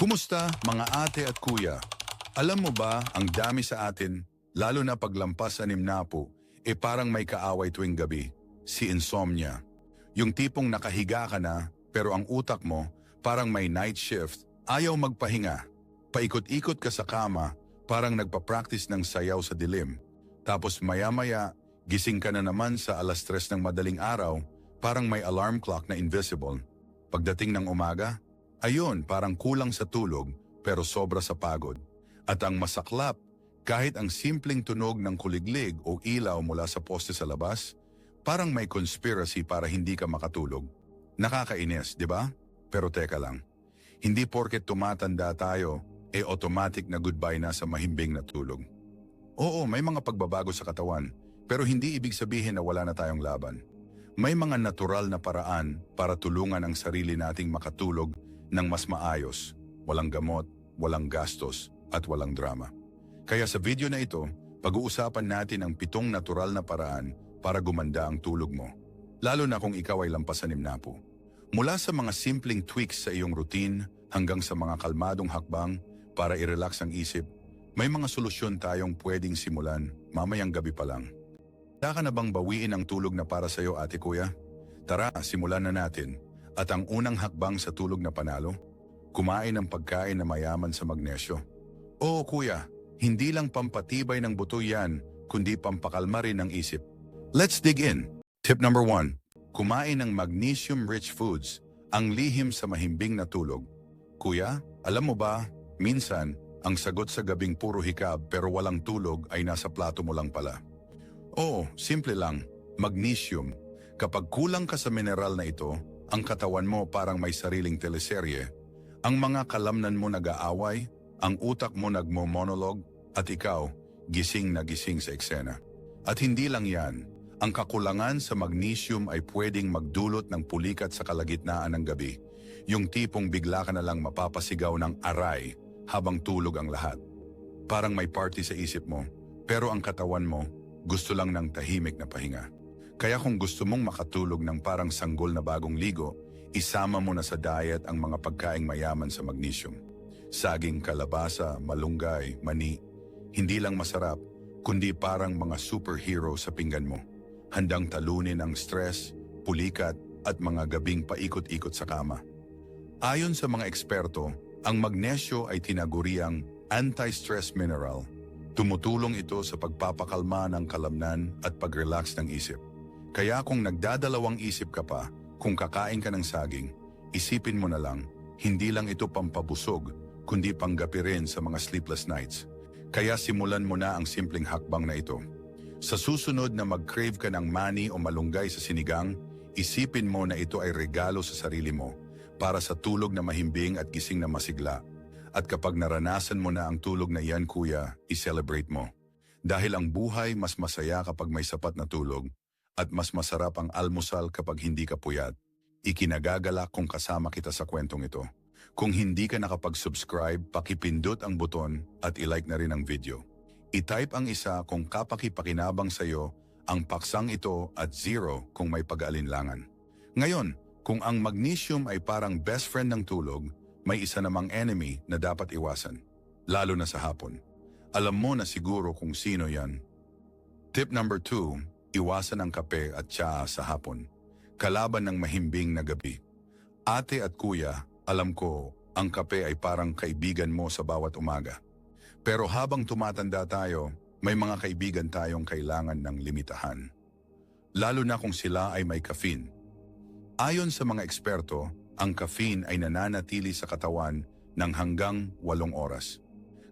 Kumusta mga ate at kuya? Alam mo ba, ang dami sa atin, lalo na paglampas sa nimnapo, e parang may kaaway tuwing gabi, si insomnia. Yung tipong nakahiga ka na, pero ang utak mo, parang may night shift, ayaw magpahinga. Paikot-ikot ka sa kama, parang nagpa-practice ng sayaw sa dilim. Tapos maya-maya, gising ka na naman sa alas tres ng madaling araw, parang may alarm clock na invisible. Pagdating ng umaga, ayun parang kulang sa tulog pero sobra sa pagod. At ang masaklap, kahit ang simpleng tunog ng kuliglig o ilaw mula sa poste sa labas, parang may conspiracy para hindi ka makatulog. Nakakainis, di ba? Pero teka lang, hindi porket tumatanda tayo, e automatic na goodbye na sa mahimbing na tulog. Oo, may mga pagbabago sa katawan, pero hindi ibig sabihin na wala na tayong laban. May mga natural na paraan para tulungan ang sarili nating makatulog ng mas maayos, walang gamot, walang gastos, at walang drama. Kaya sa video na ito, pag-uusapan natin ang pitong natural na paraan para gumanda ang tulog mo, lalo na kung ikaw ay lampasanim na po. Mula sa mga simpleng tweaks sa iyong routine hanggang sa mga kalmadong hakbang para i-relax ang isip, may mga solusyon tayong pwedeng simulan mamayang gabi pa lang. Handa na bang bawiin ang tulog na para sa iyo ate kuya? Tara, simulan na natin. At ang unang hakbang sa tulog na panalo? Kumain ng pagkain na mayaman sa magnesyo. Oo kuya, hindi lang pampatibay ng buto yan, kundi pampakalma rin ng isip. Let's dig in. Tip number one, kumain ng magnesium-rich foods, ang lihim sa mahimbing na tulog. Kuya, alam mo ba, minsan, ang sagot sa gabing puro hikab pero walang tulog ay nasa plato mo lang pala. Oo, simple lang, magnesium. Kapag kulang ka sa mineral na ito, ang katawan mo parang may sariling teleserye. Ang mga kalamnan mo nag-aaway, ang utak mo nagmo-monolog, at ikaw, gising na gising sa eksena. At hindi lang yan, ang kakulangan sa magnesium ay pwedeng magdulot ng pulikat sa kalagitnaan ng gabi. Yung tipong bigla ka na lang mapapasigaw ng aray habang tulog ang lahat. Parang may party sa isip mo, pero ang katawan mo gusto lang ng tahimik na pahinga. Kaya kung gusto mong makatulog ng parang sanggol na bagong ligo, isama mo na sa diet ang mga pagkaing mayaman sa magnesium. Saging kalabasa, malunggay, mani. Hindi lang masarap, kundi parang mga superhero sa pinggan mo. Handang talunin ang stress, pulikat at mga gabing paikot-ikot sa kama. Ayon sa mga eksperto, ang magnesyo ay tinaguriang anti-stress mineral. Tumutulong ito sa pagpapakalma ng kalamnan at pag-relax ng isip. Kaya kung nagdadalawang isip ka pa, kung kakain ka ng saging, isipin mo na lang, hindi lang ito pampabusog, kundi panggapi rin sa mga sleepless nights. Kaya simulan mo na ang simpleng hakbang na ito. Sa susunod na mag-crave ka ng mani o malunggay sa sinigang, isipin mo na ito ay regalo sa sarili mo para sa tulog na mahimbing at gising na masigla. At kapag naranasan mo na ang tulog na iyan kuya, i-celebrate mo. Dahil ang buhay mas masaya kapag may sapat na tulog at mas masarap ang almusal kapag hindi ka puyat. Ikinagagalak kung kasama kita sa kwentong ito. Kung hindi ka nakapag-subscribe, pakipindot ang buton at ilike na rin ang video. I-type ang isa kung kapakipakinabang sa'yo ang paksang ito at zero kung may pag-aalinlangan. Ngayon, kung ang magnesium ay parang best friend ng tulog, may isa namang enemy na dapat iwasan, lalo na sa hapon. Alam mo na siguro kung sino yan. Tip number two, Iwasan ang kape at tsaa sa hapon. Kalaban ng mahimbing na gabi. Ate at kuya, alam ko, ang kape ay parang kaibigan mo sa bawat umaga. Pero habang tumatanda tayo, may mga kaibigan tayong kailangan ng limitahan. Lalo na kung sila ay may caffeine. Ayon sa mga eksperto, ang caffeine ay nananatili sa katawan ng hanggang walong oras.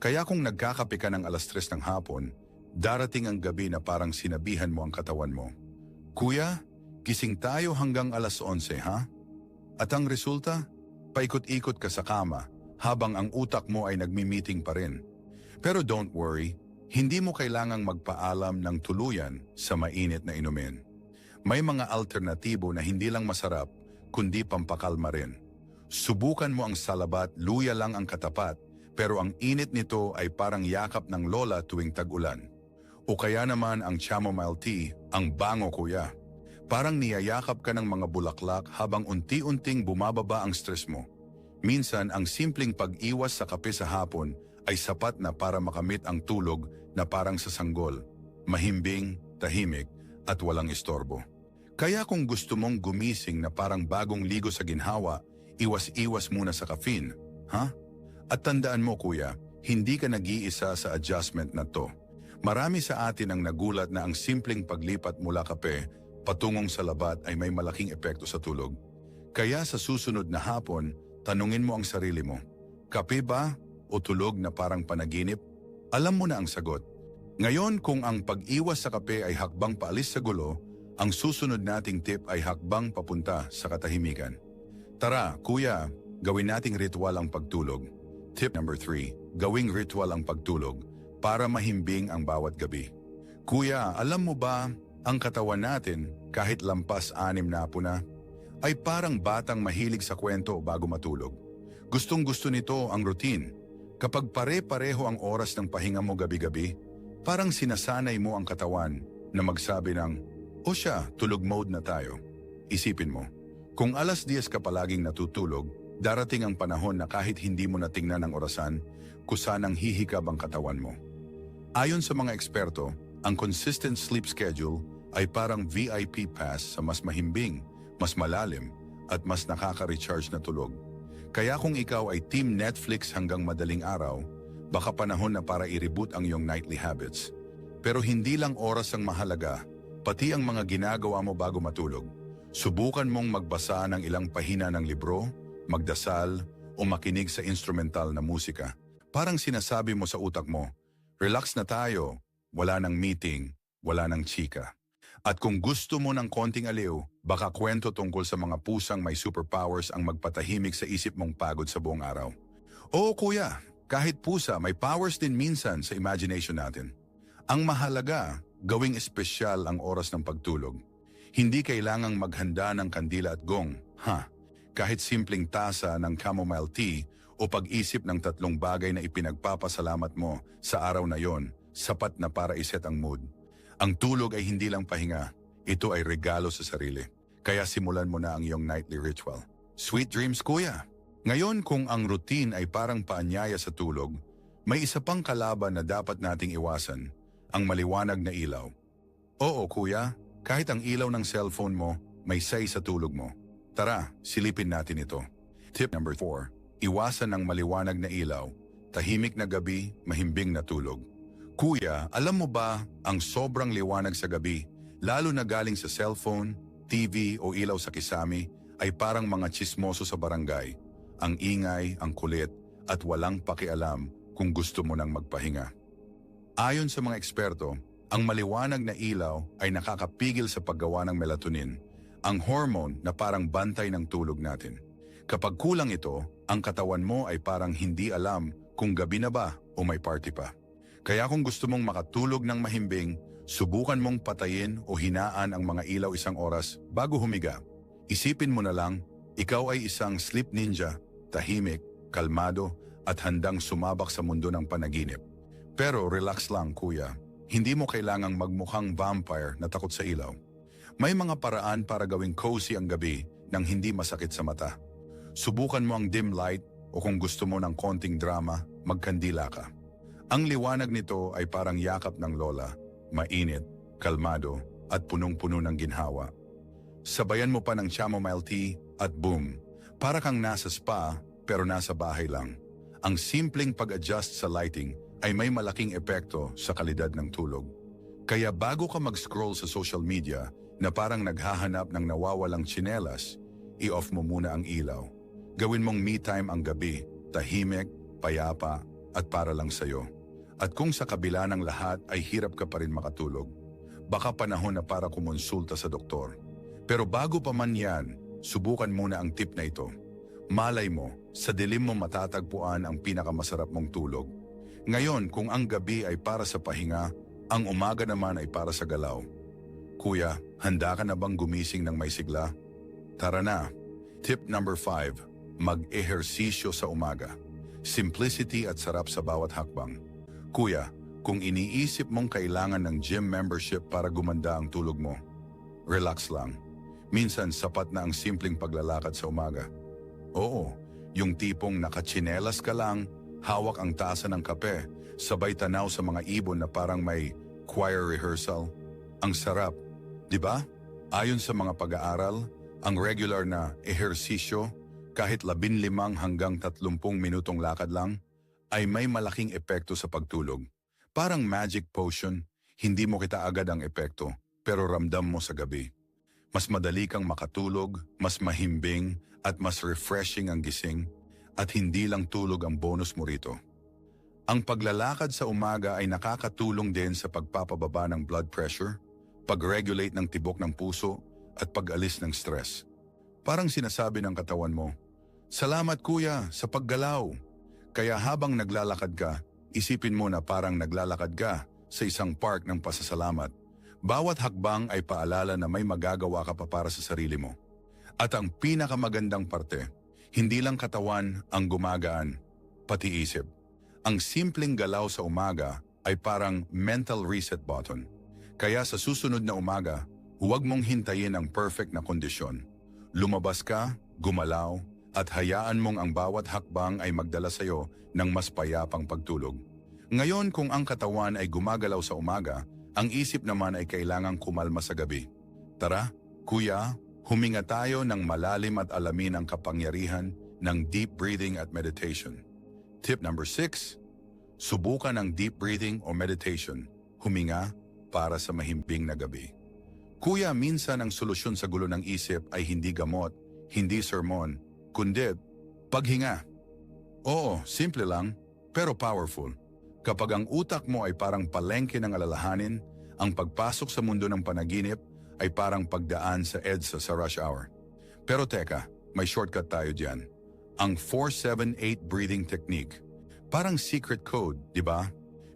Kaya kung nagkakape ka ng alas tres ng hapon, Darating ang gabi na parang sinabihan mo ang katawan mo. Kuya, gising tayo hanggang alas 11 ha? At ang resulta? Paikot-ikot ka sa kama habang ang utak mo ay nagmi-meeting pa rin. Pero don't worry, hindi mo kailangang magpaalam ng tuluyan sa mainit na inumin. May mga alternatibo na hindi lang masarap, kundi pampakalma rin. Subukan mo ang salabat, luya lang ang katapat, pero ang init nito ay parang yakap ng lola tuwing tag-ulan. O kaya naman ang chamomile tea, ang bango kuya. Parang niyayakap ka ng mga bulaklak habang unti-unting bumababa ang stress mo. Minsan, ang simpleng pag-iwas sa kape sa hapon ay sapat na para makamit ang tulog na parang sa sanggol, mahimbing, tahimik, at walang istorbo. Kaya kung gusto mong gumising na parang bagong ligo sa ginhawa, iwas-iwas muna sa caffeine, ha? At tandaan mo kuya, hindi ka nag-iisa sa adjustment na to. Marami sa atin ang nagulat na ang simpleng paglipat mula kape patungong sa labat ay may malaking epekto sa tulog. Kaya sa susunod na hapon, tanungin mo ang sarili mo, kape ba o tulog na parang panaginip? Alam mo na ang sagot. Ngayon kung ang pag-iwas sa kape ay hakbang paalis sa gulo, ang susunod nating tip ay hakbang papunta sa katahimikan. Tara, kuya, gawin nating ritual ang pagtulog. Tip number 3, gawing ritual ang pagtulog para mahimbing ang bawat gabi. Kuya, alam mo ba, ang katawan natin, kahit lampas anim na po na, ay parang batang mahilig sa kwento bago matulog. Gustong gusto nito ang routine. Kapag pare-pareho ang oras ng pahinga mo gabi-gabi, parang sinasanay mo ang katawan na magsabi ng, o siya, tulog mode na tayo. Isipin mo, kung alas 10 ka palaging natutulog, darating ang panahon na kahit hindi mo natingnan ang orasan, kusanang hihikab ang katawan mo. Ayon sa mga eksperto, ang consistent sleep schedule ay parang VIP pass sa mas mahimbing, mas malalim, at mas nakaka-recharge na tulog. Kaya kung ikaw ay team Netflix hanggang madaling araw, baka panahon na para i-reboot ang iyong nightly habits. Pero hindi lang oras ang mahalaga, pati ang mga ginagawa mo bago matulog. Subukan mong magbasa ng ilang pahina ng libro, magdasal, o makinig sa instrumental na musika. Parang sinasabi mo sa utak mo, relax na tayo, wala nang meeting, wala nang chika. At kung gusto mo ng konting aliw, baka kwento tungkol sa mga pusang may superpowers ang magpatahimik sa isip mong pagod sa buong araw. Oo kuya, kahit pusa may powers din minsan sa imagination natin. Ang mahalaga, gawing espesyal ang oras ng pagtulog. Hindi kailangang maghanda ng kandila at gong, ha? Kahit simpleng tasa ng chamomile tea o pag-isip ng tatlong bagay na ipinagpapasalamat mo sa araw na yon, sapat na para iset ang mood. Ang tulog ay hindi lang pahinga, ito ay regalo sa sarili. Kaya simulan mo na ang iyong nightly ritual. Sweet dreams kuya! Ngayon kung ang routine ay parang paanyaya sa tulog, may isa pang kalaban na dapat nating iwasan, ang maliwanag na ilaw. Oo kuya, kahit ang ilaw ng cellphone mo, may say sa tulog mo. Tara, silipin natin ito. Tip number 4. Iwasan ng maliwanag na ilaw. Tahimik na gabi, mahimbing na tulog. Kuya, alam mo ba ang sobrang liwanag sa gabi, lalo na galing sa cellphone, TV o ilaw sa kisame, ay parang mga chismoso sa barangay. Ang ingay, ang kulit, at walang pakialam kung gusto mo nang magpahinga. Ayon sa mga eksperto, ang maliwanag na ilaw ay nakakapigil sa paggawa ng melatonin, ang hormone na parang bantay ng tulog natin. Kapag kulang ito, ang katawan mo ay parang hindi alam kung gabi na ba o may party pa. Kaya kung gusto mong makatulog ng mahimbing, subukan mong patayin o hinaan ang mga ilaw isang oras bago humiga. Isipin mo na lang, ikaw ay isang sleep ninja, tahimik, kalmado, at handang sumabak sa mundo ng panaginip. Pero relax lang kuya, hindi mo kailangang magmukhang vampire na takot sa ilaw. May mga paraan para gawing cozy ang gabi nang hindi masakit sa mata. Subukan mo ang dim light o kung gusto mo ng konting drama, magkandila ka. Ang liwanag nito ay parang yakap ng lola, mainit, kalmado, at punong-puno ng ginhawa. Sabayan mo pa ng chamomile tea at boom, para kang nasa spa pero nasa bahay lang. Ang simpleng pag-adjust sa lighting ay may malaking epekto sa kalidad ng tulog. Kaya bago ka mag-scroll sa social media na parang naghahanap ng nawawalang tsinelas, i-off mo muna ang ilaw. Gawin mong me time ang gabi, tahimik, payapa, at para lang sa'yo. At kung sa kabila ng lahat ay hirap ka pa rin makatulog, baka panahon na para kumonsulta sa doktor. Pero bago pa man yan, subukan muna ang tip na ito. Malay mo, sa dilim mo matatagpuan ang pinakamasarap mong tulog. Ngayon, kung ang gabi ay para sa pahinga, ang umaga naman ay para sa galaw. Kuya, handa ka na bang gumising ng may sigla? Tara na. Tip number 5. Mag-ehersisyo sa umaga. Simplicity at sarap sa bawat hakbang. Kuya, kung iniisip mong kailangan ng gym membership para gumanda ang tulog mo, relax lang. Minsan sapat na ang simpleng paglalakad sa umaga. Oo, Yung tipong nakatsinelas ka lang, hawak ang tasa ng kape, sabay tanaw sa mga ibon na parang may choir rehearsal. Ang sarap, di ba? Ayon sa mga pag-aaral, ang regular na ehersisyo, kahit labinlimang hanggang tatlumpung minutong lakad lang, ay may malaking epekto sa pagtulog. Parang magic potion, hindi mo kita agad ang epekto, pero ramdam mo sa gabi. Mas madali kang makatulog, mas mahimbing, at mas refreshing ang gising, at hindi lang tulog ang bonus mo rito. Ang paglalakad sa umaga ay nakakatulong din sa pagpapababa ng blood pressure, pag-regulate ng tibok ng puso, at pag-alis ng stress. Parang sinasabi ng katawan mo, Salamat kuya sa paggalaw. Kaya habang naglalakad ka, isipin mo na parang naglalakad ka sa isang park ng pasasalamat. Bawat hakbang ay paalala na may magagawa ka pa para sa sarili mo. At ang pinakamagandang parte, hindi lang katawan ang gumagaan, pati isip. Ang simpleng galaw sa umaga ay parang mental reset button. Kaya sa susunod na umaga, huwag mong hintayin ang perfect na kondisyon. Lumabas ka, gumalaw, at hayaan mong ang bawat hakbang ay magdala sa iyo ng mas payapang pagtulog. Ngayon kung ang katawan ay gumagalaw sa umaga, ang isip naman ay kailangang kumalma sa gabi. Tara, kuya, huminga tayo ng malalim at alamin ang kapangyarihan ng deep breathing at meditation. Tip number 6. Subukan ang deep breathing o meditation. Huminga para sa mahimbing na gabi. Kuya, minsan ang solusyon sa gulo ng isip ay hindi gamot, hindi sermon, kundi paghinga. Oo, simple lang, pero powerful. Kapag ang utak mo ay parang palengke ng alalahanin, ang pagpasok sa mundo ng panaginip ay parang pagdaan sa EDSA sa rush hour. Pero teka, may shortcut tayo diyan. Ang 478 breathing technique. Parang secret code, di ba?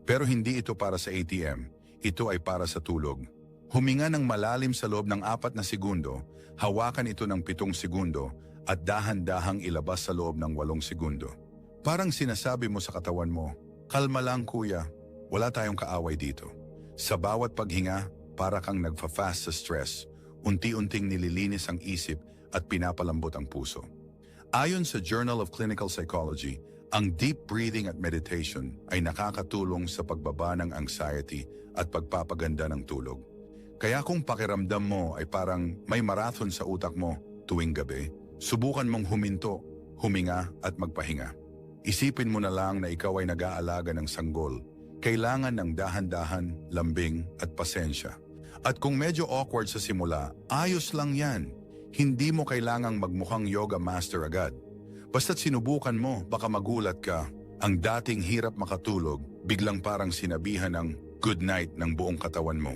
Pero hindi ito para sa ATM. Ito ay para sa tulog. Huminga ng malalim sa loob ng apat na segundo, hawakan ito ng pitong segundo, at dahan-dahang ilabas sa loob ng walong segundo. Parang sinasabi mo sa katawan mo, Kalma lang kuya, wala tayong kaaway dito. Sa bawat paghinga, para kang nagfa-fast sa stress, unti-unting nililinis ang isip at pinapalambot ang puso. Ayon sa Journal of Clinical Psychology, ang deep breathing at meditation ay nakakatulong sa pagbaba ng anxiety at pagpapaganda ng tulog. Kaya kung pakiramdam mo ay parang may marathon sa utak mo tuwing gabi, subukan mong huminto, huminga at magpahinga. Isipin mo na lang na ikaw ay nag-aalaga ng sanggol. Kailangan ng dahan-dahan, lambing at pasensya. At kung medyo awkward sa simula, ayos lang yan. Hindi mo kailangang magmukhang yoga master agad. Basta't sinubukan mo, baka magulat ka. Ang dating hirap makatulog, biglang parang sinabihan ng good night ng buong katawan mo.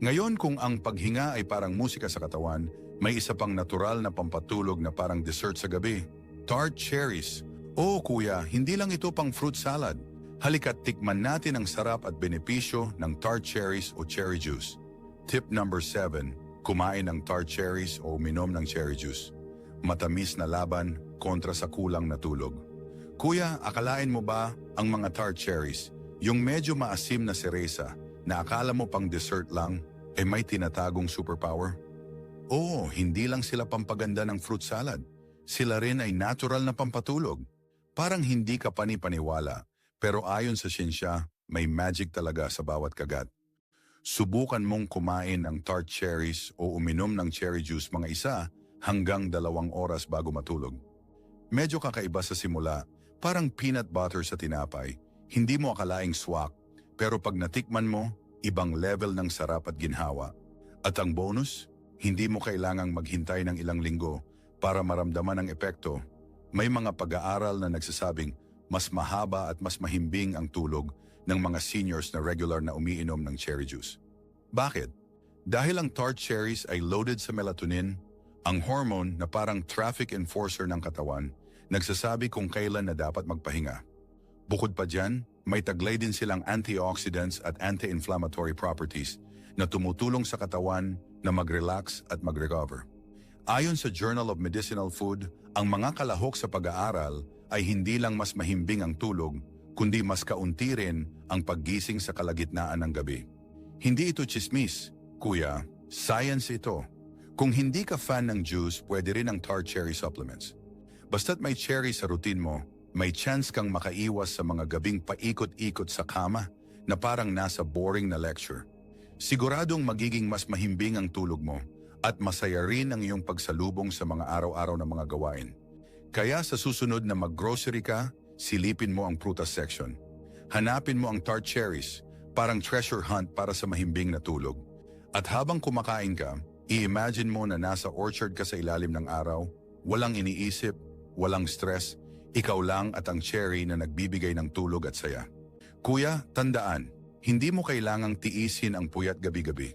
Ngayon kung ang paghinga ay parang musika sa katawan, may isa pang natural na pampatulog na parang dessert sa gabi. Tart cherries. Oo kuya, hindi lang ito pang fruit salad. Halika't tikman natin ang sarap at benepisyo ng tart cherries o cherry juice. Tip number 7. Kumain ng tart cherries o uminom ng cherry juice. Matamis na laban kontra sa kulang na tulog. Kuya, akalain mo ba ang mga tart cherries, yung medyo maasim na seresa na akala mo pang dessert lang, ay may tinatagong superpower? Oo, hindi lang sila pampaganda ng fruit salad. Sila rin ay natural na pampatulog. Parang hindi ka panipaniwala, pero ayon sa siyensya, may magic talaga sa bawat kagat. Subukan mong kumain ng tart cherries o uminom ng cherry juice mga isa hanggang dalawang oras bago matulog. Medyo kakaiba sa simula, parang peanut butter sa tinapay. Hindi mo akalaing swak, pero pag natikman mo, ibang level ng sarap at ginhawa. At ang bonus, hindi mo kailangang maghintay ng ilang linggo para maramdaman ang epekto may mga pag-aaral na nagsasabing mas mahaba at mas mahimbing ang tulog ng mga seniors na regular na umiinom ng cherry juice. Bakit? Dahil ang tart cherries ay loaded sa melatonin, ang hormone na parang traffic enforcer ng katawan, nagsasabi kung kailan na dapat magpahinga. Bukod pa dyan, may taglay din silang antioxidants at anti-inflammatory properties na tumutulong sa katawan na mag-relax at mag-recover. Ayon sa Journal of Medicinal Food, ang mga kalahok sa pag-aaral ay hindi lang mas mahimbing ang tulog, kundi mas kaunti rin ang paggising sa kalagitnaan ng gabi. Hindi ito chismis, kuya, science ito. Kung hindi ka fan ng juice, pwede rin ang tart cherry supplements. Basta't may cherry sa routine mo, may chance kang makaiwas sa mga gabing paikot-ikot sa kama na parang nasa boring na lecture. Siguradong magiging mas mahimbing ang tulog mo at masaya rin ang iyong pagsalubong sa mga araw-araw na mga gawain. Kaya sa susunod na mag-grocery ka, silipin mo ang prutas section. Hanapin mo ang tart cherries, parang treasure hunt para sa mahimbing na tulog. At habang kumakain ka, i-imagine mo na nasa orchard ka sa ilalim ng araw, walang iniisip, walang stress, ikaw lang at ang cherry na nagbibigay ng tulog at saya. Kuya, tandaan, hindi mo kailangang tiisin ang puyat gabi-gabi.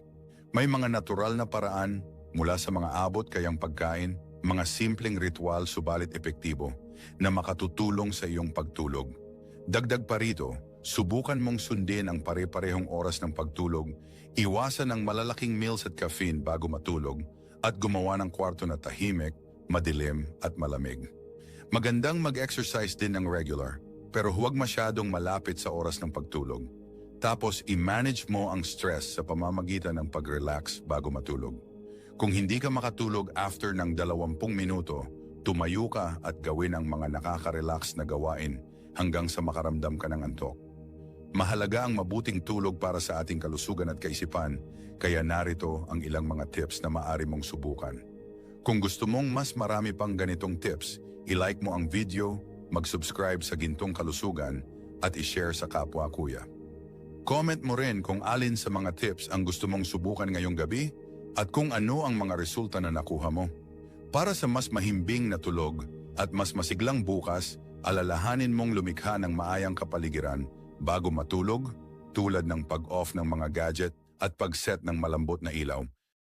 May mga natural na paraan mula sa mga abot kayang pagkain, mga simpleng ritual subalit epektibo na makatutulong sa iyong pagtulog. Dagdag pa rito, subukan mong sundin ang pare-parehong oras ng pagtulog, iwasan ang malalaking meals at caffeine bago matulog, at gumawa ng kwarto na tahimik, madilim at malamig. Magandang mag-exercise din ng regular, pero huwag masyadong malapit sa oras ng pagtulog. Tapos i-manage mo ang stress sa pamamagitan ng pag-relax bago matulog. Kung hindi ka makatulog after ng 20 minuto, tumayo ka at gawin ang mga nakaka-relax na gawain hanggang sa makaramdam ka ng antok. Mahalaga ang mabuting tulog para sa ating kalusugan at kaisipan, kaya narito ang ilang mga tips na maaari mong subukan. Kung gusto mong mas marami pang ganitong tips, i-like mo ang video, mag-subscribe sa Gintong Kalusugan, at i-share sa kapwa kuya. Comment mo rin kung alin sa mga tips ang gusto mong subukan ngayong gabi at kung ano ang mga resulta na nakuha mo. Para sa mas mahimbing na tulog at mas masiglang bukas, alalahanin mong lumikha ng maayang kapaligiran bago matulog tulad ng pag-off ng mga gadget at pag-set ng malambot na ilaw